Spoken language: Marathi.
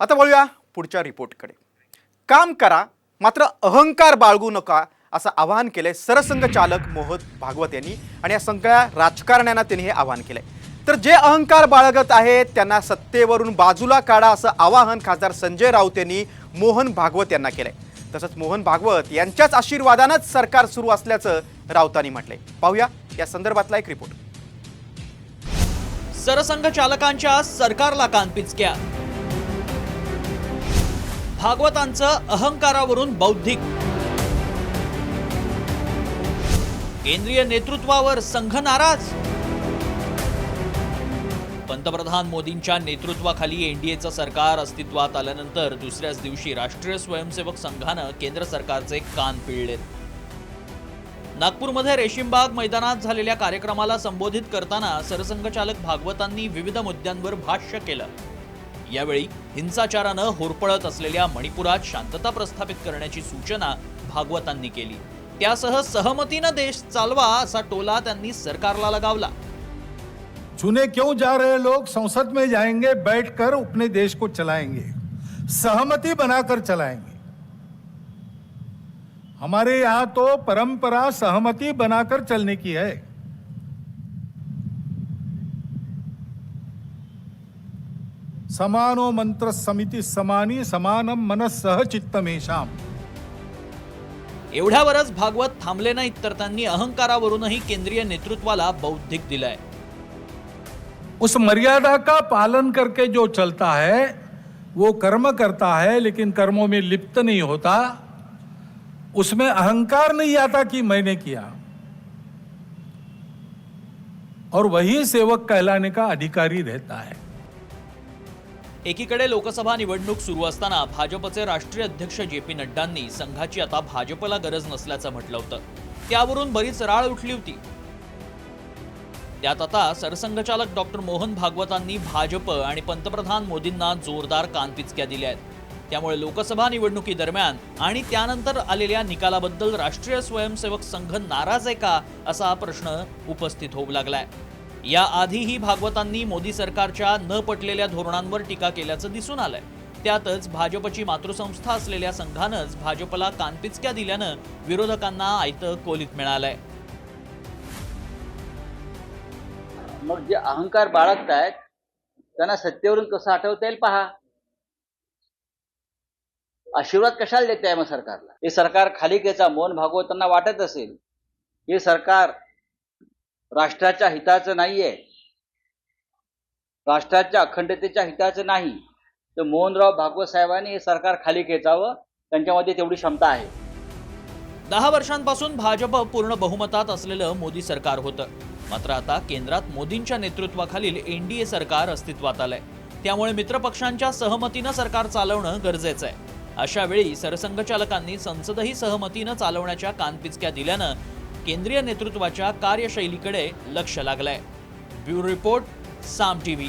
आता वळूया पुढच्या रिपोर्टकडे. काम करा मात्र अहंकार बाळगू नका असं आवाहन केलंय सरसंघचालक मोहन भागवत यांनी. आणि या सगळ्या राजकारण्यांना त्यांनी हे आवाहन केलंय. तर जे अहंकार बाळगत आहेत त्यांना सत्तेवरून बाजूला काढा असं आवाहन खासदार संजय राऊत यांनी मोहन भागवत यांना केलंय. तसंच मोहन भागवत यांच्याच आशीर्वादानंच सरकार सुरू असल्याचं राऊतांनी म्हटलंय. पाहूया या संदर्भातला एक रिपोर्ट. सरसंघ चालकांच्या सरकारला कानपिचक्या भागवतांचं अहंकारावरून बौद्धिक. केंद्रीय नेतृत्वावर संघ नाराज. पंतप्रधान मोदींच्या नेतृत्वाखाली एनडीएचं सरकार अस्तित्वात आल्यानंतर दुसऱ्याच दिवशी राष्ट्रीय स्वयंसेवक संघानं केंद्र सरकारचे कान पिळलेत. नागपूरमध्ये रेशीमबाग मैदानात झालेल्या कार्यक्रमाला संबोधित करताना सरसंघचालक भागवतांनी विविध मुद्द्यांवर भाष्य केलं. यावेळी हिंसाचारानं होरपळत असलेल्या मणिपुरात शांतता प्रस्थापित करण्याची सूचना भागवतांनी केली. त्यासह सहमतीनं देश चालवा असा टोला त्यांनी सरकारला लगावला. चुने क्यों जा रहे लोग? संसद में जाएंगे बैठकर अपने देश को चलाएंगे। सहमति बनाकर चलाएंगे। हमारे यहां तो परंपरा सहमति बनाकर चलने की है। समानो मंत्र समिति समानी समानम मनस सह चित्तमेशाम एवढ्यावरच भागवत थांबले नाहीत तर त्यांनी अहंकारावरूनही केंद्रीय नेतृत्वाला बौद्धिक दिलंय. उस मर्यादा का पालन करके जो चलता है वो कर्म करता है लेकिन कर्मों में लिप्त नहीं होता। उसमें अहंकार नहीं आता कि मैंने किया। और वही सेवक कहलाने का अधिकारी रहता है। एकीकडे लोकसभा निवडणूक सुरू असताना भाजपचे राष्ट्रीय अध्यक्ष जे पी नड्डांनी संघाची आता भाजपला गरज नसल्याचं म्हटलं होतं. त्यावरून बरीच राळ उठली होती. त्यात आता सरसंघचालक डॉक्टर मोहन भागवतांनी भाजप आणि पंतप्रधान मोदींना जोरदार कानपिचक्या दिल्या आहेत. त्यामुळे लोकसभा निवडणुकीदरम्यान आणि त्यानंतर आलेल्या निकालाबद्दल राष्ट्रीय स्वयंसेवक संघ नाराज आहे का असा प्रश्न उपस्थित होऊ लागलाय. याआधीही भागवतांनी मोदी सरकारच्या न पटलेल्या धोरणांवर टीका केल्याचं दिसून आलंय. त्यातच भाजपची मातृसंस्था असलेल्या संघानंच भाजपला कानपिचक्या दिल्यानं विरोधकांना आयतं कोलीत मिळालंय. मग जे अहंकार बाळगतायत त्यांना सत्तेवरून कसं हटवता येईल पहा. आशीर्वाद कशाला देत आहे मग सरकारला? हे सरकार खाली घ्यायचा मोहन भागवतांना वाटत असेल. हे सरकार राष्ट्राच्या हिताचं नाहीये. राष्ट्राच्या अखंडतेच्या हिताचं नाही. तर मोहनराव भागवत साहेबांनी हे सरकार खाली खेचावं त्यांच्यामध्ये तेवढी क्षमता आहे. दहा वर्षांपासून भाजप पूर्ण बहुमतात असलेलं मोदी सरकार होतं. मात्र आता केंद्रात मोदींच्या नेतृत्वाखालील एनडीए सरकार अस्तित्वात आलंय. त्यामुळे मित्रपक्षांच्या सहमतीनं सरकार चालवणं गरजेचं आहे. अशा वेळी सरसंघचालकांनी संसदही सहमतीनं चालवण्याच्या कानपिचक्या दिल्यानं केंद्रीय नेतृत्वाच्या कार्यशैलीकडे लक्ष लागलंय. Bureau report Saam TV.